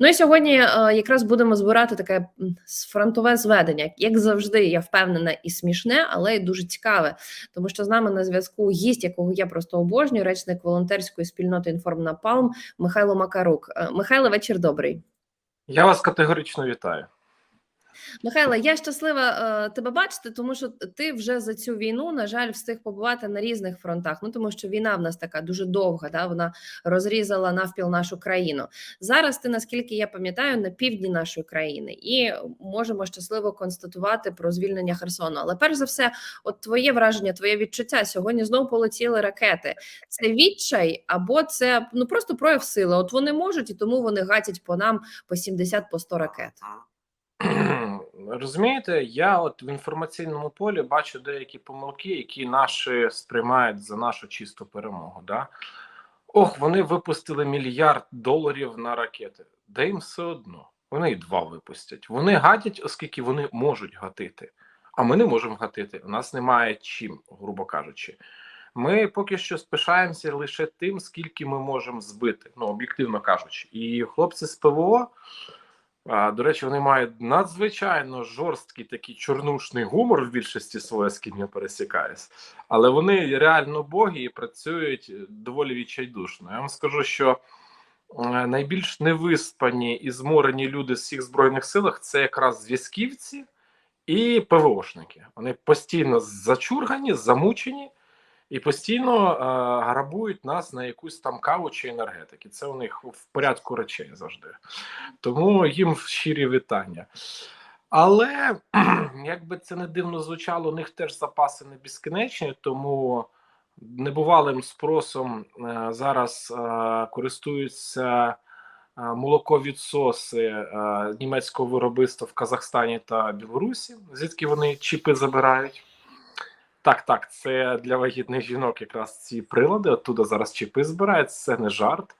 Ну і сьогодні е, якраз будемо збирати таке фронтове зведення, як завжди, я впевнена, і смішне, але й дуже цікаве, тому що з нами на зв'язку гість, якого я просто обожнюю, речник волонтерської спільноти «Інформнапалм» Михайло Макарук. Е, Михайло, вечір добрий. Я вас категорично вітаю. Михайло, я щаслива е, тебе бачити, тому що ти вже за цю війну, на жаль, встиг побувати на різних фронтах. Ну тому що війна в нас така дуже довга, да вона розрізала навпіл нашу країну. Зараз ти, наскільки я пам'ятаю, на півдні нашої країни, і можемо щасливо констатувати про звільнення Херсону. Але перш за все, от твоє враження, твоє відчуття сьогодні знову полетіли ракети. Це відчай або це ну просто прояв сили. От вони можуть, і тому вони гатять по нам по 70 по 100 ракет. Розумієте, я от в інформаційному полі бачу деякі помилки, які наші сприймають за нашу чисту перемогу. Да? Ох, вони випустили мільярд доларів на ракети. Да їм все одно. Вони і два випустять. Вони гатять, оскільки вони можуть гатити. А ми не можемо гатити. У нас немає чим, грубо кажучи. Ми поки що спишаємося лише тим, скільки ми можемо збити, ну об'єктивно кажучи. І хлопці з ПВО. До речі, вони мають надзвичайно жорсткий такий чорнушний гумор в більшості своє, з ким я пересікаюсь, але вони реально боги і працюють доволі відчайдушно. Я вам скажу, що е, найбільш невиспані і зморені люди з всіх збройних силах це якраз зв'язківці і ПВОшники. Вони постійно зачургані, замучені. І постійно е, грабують нас на якусь там каву чи енергетики. Це у них в порядку речей завжди. Тому їм щирі вітання. Але як би це не дивно звучало, у них теж запаси не безкінечні, тому небувалим спросом е, зараз е, користуються е, молоковідсоси е, німецького виробництва в Казахстані та Білорусі, звідки вони чіпи забирають. Так, так, це для вагітних жінок якраз ці прилади. Оттуда зараз чіпи збирають, це не жарт.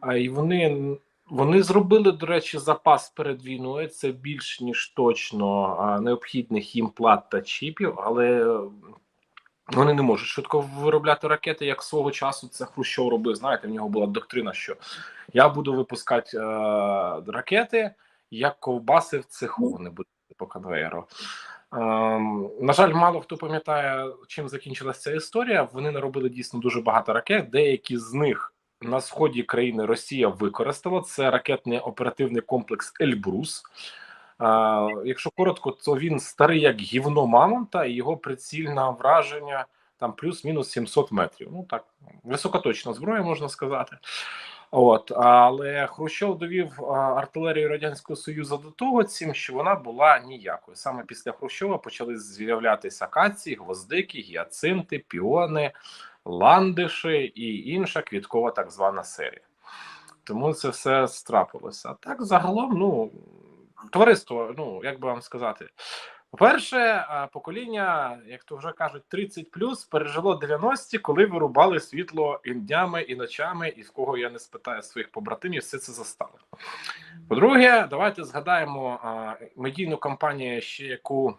А, і вони вони зробили, до речі, запас перед війною. Це більш ніж точно необхідних їм плат та чіпів, але вони не можуть швидко виробляти ракети, як свого часу це Хрущов робив. Знаєте, в нього була доктрина, що я буду випускати е, ракети, як ковбаси в цеху. Вони будуть по конвейеру. Ем, на жаль, мало хто пам'ятає, чим закінчилася ця історія. Вони наробили дійсно дуже багато ракет. Деякі з них на сході країни Росія використала. Це ракетний оперативний комплекс Ельбрус. Е, якщо коротко, то він старий як гівно Мамонта, і його прицільне враження там плюс-мінус 700 метрів. Ну так високоточна зброя, можна сказати. От але Хрущов довів артилерію радянського союзу до того, цим що вона була ніякою. Саме після Хрущова почали з'являтися акації, гвоздики, гіацинти, піони, ландиші і інша квіткова так звана серія. Тому це все страпилося. Так загалом, ну товариство, ну як би вам сказати. По-перше, покоління, як то вже кажуть, 30 плюс пережило 90-ті, коли вирубали світло і днями, і ночами, і в кого я не спитаю своїх побратимів, все це застали. По-друге, давайте згадаємо медійну кампанію, ще яку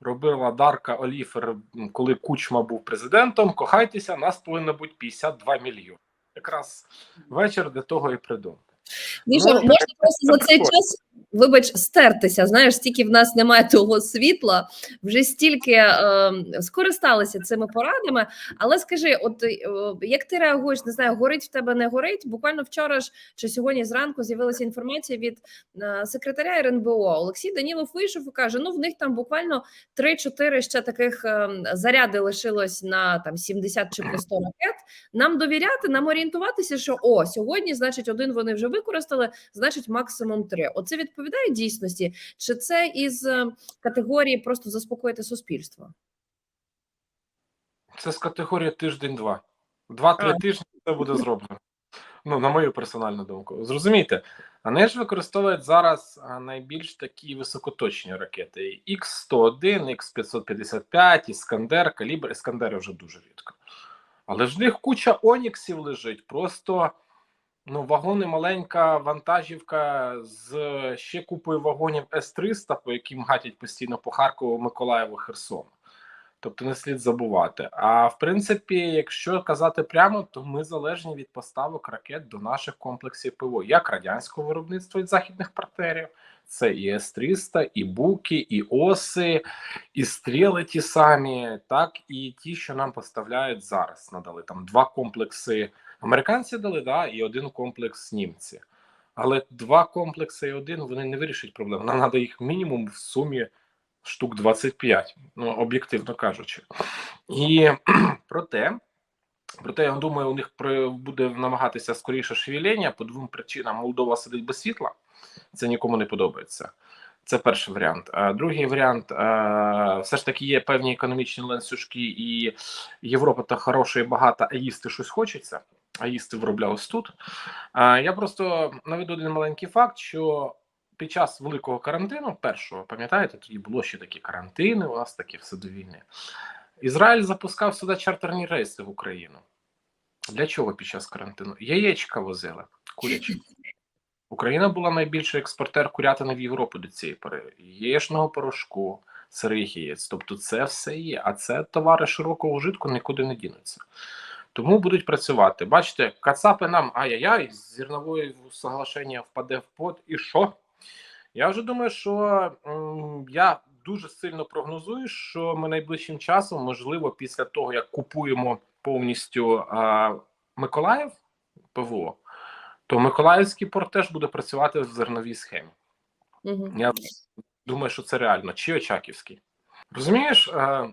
робила Дарка Оліфер, коли Кучма був президентом. Кохайтеся, нас повинно бути 52 мільйони. Якраз вечір для того і придумав. Міша, Ну, можна так, просто за цей так. час, вибач, стертися. Знаєш, стільки в нас немає того світла, вже стільки е, скористалися цими порадами. Але скажи, от е, як ти реагуєш, не знаю, горить в тебе, не горить? Буквально вчора ж чи сьогодні зранку з'явилася інформація від е, секретаря РНБО Олексій Данілов вийшов і каже: ну в них там буквально 3-4 ще таких е, заряди лишилось на там 70 чи по 100 ракет. Нам довіряти, нам орієнтуватися, що о, сьогодні, значить, один вони вже використали, значить, максимум три. Оце відповідає дійсності, чи це із е, категорії просто заспокоїти суспільство? Це з категорії тиждень-два. Два-три тижні це буде зроблено. Ну, на мою персональну думку. Зрозумійте, вони ж використовують зараз найбільш такі високоточні ракети: Х-101, Х-555, Іскандер, Калібр. Іскандери вже дуже рідко. Але ж в них куча Оніксів лежить. Просто ну, вагони маленька вантажівка з ще купою вагонів С-300, по яким гатять постійно по Харкову, Миколаєву, Херсону. Тобто не слід забувати. А в принципі, якщо казати прямо, то ми залежні від поставок ракет до наших комплексів ПВО, як радянського виробництва від західних партнерів. Це і С-300, і Буки, і Оси, і стріли ті самі, так і ті, що нам поставляють зараз. Надали там два комплекси. Американці дали, да, і один комплекс німці. Але два комплекси і один вони не вирішать проблему. Нам треба їх мінімум в сумі штук 25, ну об'єктивно кажучи. І проте, проте, я думаю, у них буде намагатися скоріше шевеління по двом причинам. Молдова сидить без світла, це нікому не подобається. Це перший варіант. А другий варіант е, все ж таки є певні економічні ланцюжки, і Європа та хороша і багата, а їсти щось хочеться, а їсти вироблялось тут. Я просто наведу один маленький факт, що під час великого карантину, першого, пам'ятаєте, тоді було ще такі карантини, у нас такі все до війни. Ізраїль запускав сюди чартерні рейси в Україну. Для чого під час карантину? Яєчка возили, курячі. Україна була найбільший експортер курятини в Європу до цієї пори. Яєчного порошку, сирих яєць. Тобто це все є. А це товари широкого вжитку нікуди не дінуться. Тому будуть працювати. Бачите, кацапи нам ай-яй-яй, зернової соглашення впаде в пот. І що? Я вже думаю, що м, я дуже сильно прогнозую, що ми найближчим часом, можливо, після того, як купуємо повністю а, Миколаїв ПВО, то Миколаївський порт теж буде працювати в зерновій схемі. Угу. Я думаю, що це реально. Чи Очаківський. Розумієш, е,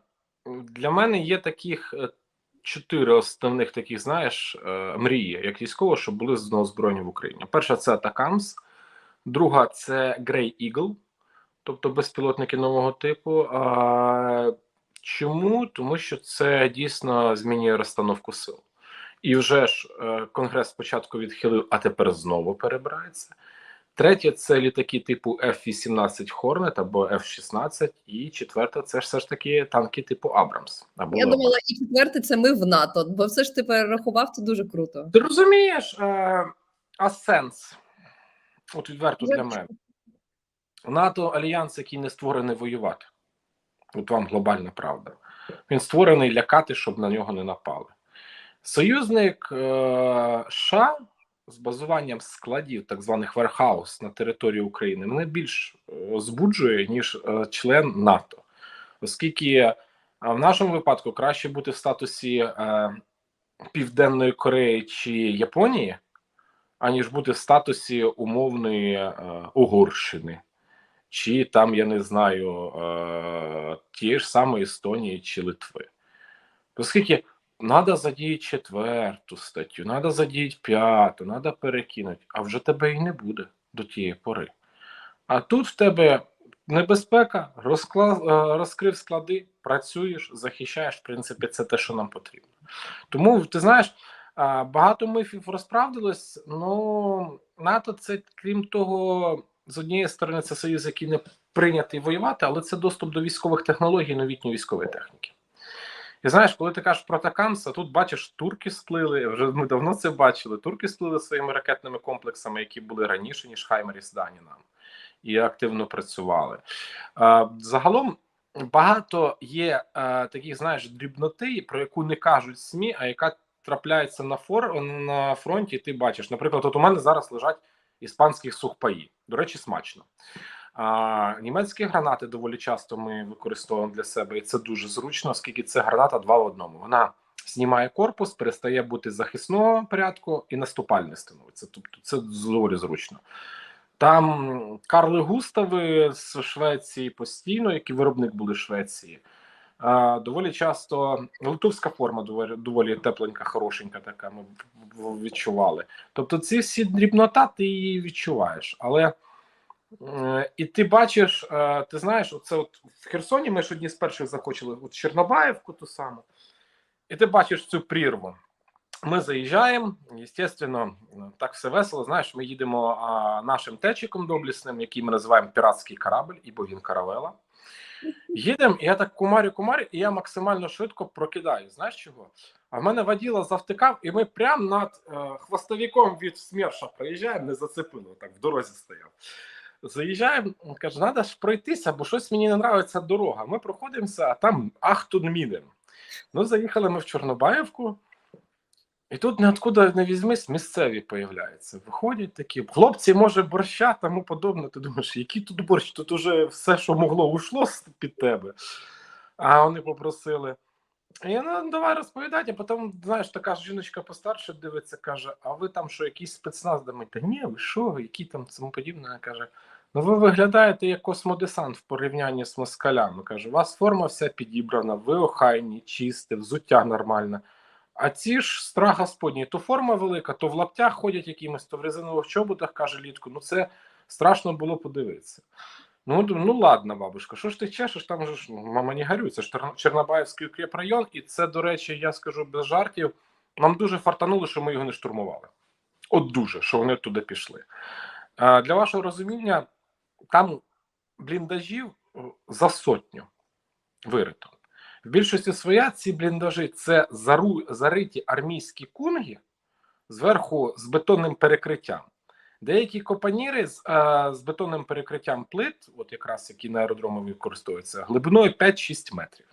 для мене є таких е, чотири основних таких, знаєш, е, мрії, як військово, щоб були знову озброєні в Україні. Перша це Атакамс, друга це Grey Eagle, тобто безпілотники нового типу. А, Чому? Тому що це дійсно змінює розстановку сил. І вже ж е, Конгрес спочатку відхилив, а тепер знову перебирається. Третє це літаки типу F-18 Hornet або F-16. І четверте це ж все ж таки танки типу Абрамс. Або Я думала, і четверте це ми в НАТО, бо все ж ти перерахував, це дуже круто. Ти розумієш, е, а сенс? От відверто для мене. НАТО альянс, який не створений воювати. От вам глобальна правда. Він створений лякати, щоб на нього не напали. Союзник е, США з базуванням складів, так званих верхаус на території України, мене більш е, збуджує, ніж е, член НАТО. Оскільки е, в нашому випадку краще бути в статусі Південної Кореї чи Японії, аніж бути в статусі умовної Угорщини, чи там, я не знаю, тієї ж самої Естонії чи Литви. Оскільки треба задіяти четверту статтю, треба задіяти п'яту, треба перекинути, а вже тебе і не буде до тієї пори. А тут в тебе небезпека, розкла... е, розкрив склади, працюєш, захищаєш. В принципі, це те, що нам потрібно. Тому ти знаєш, багато мифів розправдилось. Ну НАТО, це крім того, з однієї сторони, це союз, який не прийнятий воювати, але це доступ до військових технологій, новітньої військової техніки. І знаєш, коли ти кажеш про Атакамса, тут бачиш, турки сплили. Вже ми давно це бачили. Турки сплили своїми ракетними комплексами, які були раніше, ніж Хаймеріс дані нам, і активно працювали. Загалом багато є таких, знаєш, дрібноти, про яку не кажуть СМІ, а яка трапляється на фор на фронті. Ти бачиш, наприклад, от у мене зараз лежать іспанські сухпаї. До речі, смачно. А, німецькі гранати доволі часто ми використовуємо для себе, і це дуже зручно, оскільки це граната два в одному. Вона знімає корпус, перестає бути захисного порядку і наступальне становиться. Тобто це доволі зручно. Там Карли Густави з Швеції постійно, які виробник були Швеції. Доволі часто литовська форма доволі, доволі тепленька, хорошенька, така ми відчували. Тобто, ці всі дрібнота ти її відчуваєш. Але і ти бачиш, е, ти знаєш, оце от в Херсоні ми ж одні з перших захочили от Чорнобаївку ту саму, і ти бачиш цю прірву. Ми заїжджаємо, звісно, так все весело. Знаєш, ми їдемо а, нашим течиком доблісним, який ми називаємо піратський корабль, ібо він каравела. Їдемо, і я так кумарю, кумарю, і я максимально швидко прокидаю. Знаєш чого? А в мене воділа завтикав, і ми прямо над е, хвостовиком від СМЕРШа проїжджаємо, не зацепили, так в дорозі стояв. Заїжджаємо, каже, треба ж пройтися, бо щось мені не подобається дорога. Ми проходимося, а там Ахтунміден. Ну, заїхали ми в Чорнобаївку, і тут ніоткуда не візьмись, місцеві появляються. Виходять такі, хлопці, може, борща, тому подобне. Ти думаєш, який тут борщ? Тут уже все, що могло, ушло під тебе. А вони попросили. І ну, давай розповідати, а потім, знаєш, така жіночка постарше дивиться, каже: а ви там що, якийсь спецназ думаєте? Ні, ви що, які там тому подібне? Вона каже: ну ви виглядаєте як космодесант в порівнянні з москалями. Каже, у вас форма вся підібрана, ви охайні, чисте, взуття нормальне. А ці ж страх господній, то форма велика, то в лаптях ходять якимось, то в резинових чоботах, каже літку. Ну це страшно було подивитися. Ну, думаю, ну ладно, бабушка, що ж ти чешеш? Там же ж ну, мама не горюй, це ж Чорнобаївський укріпрайон, і це, до речі, я скажу без жартів. Нам дуже фартануло, що ми його не штурмували. От дуже, що вони туди пішли. Для вашого розуміння, там бліндажів за сотню вирито. В більшості своя ці бліндажі це зару, зариті армійські кунги зверху з бетонним перекриттям. Деякі копаніри з, а, з бетонним перекриттям плит, от якраз які на аеродромі використовуються, глибиною 5-6 метрів.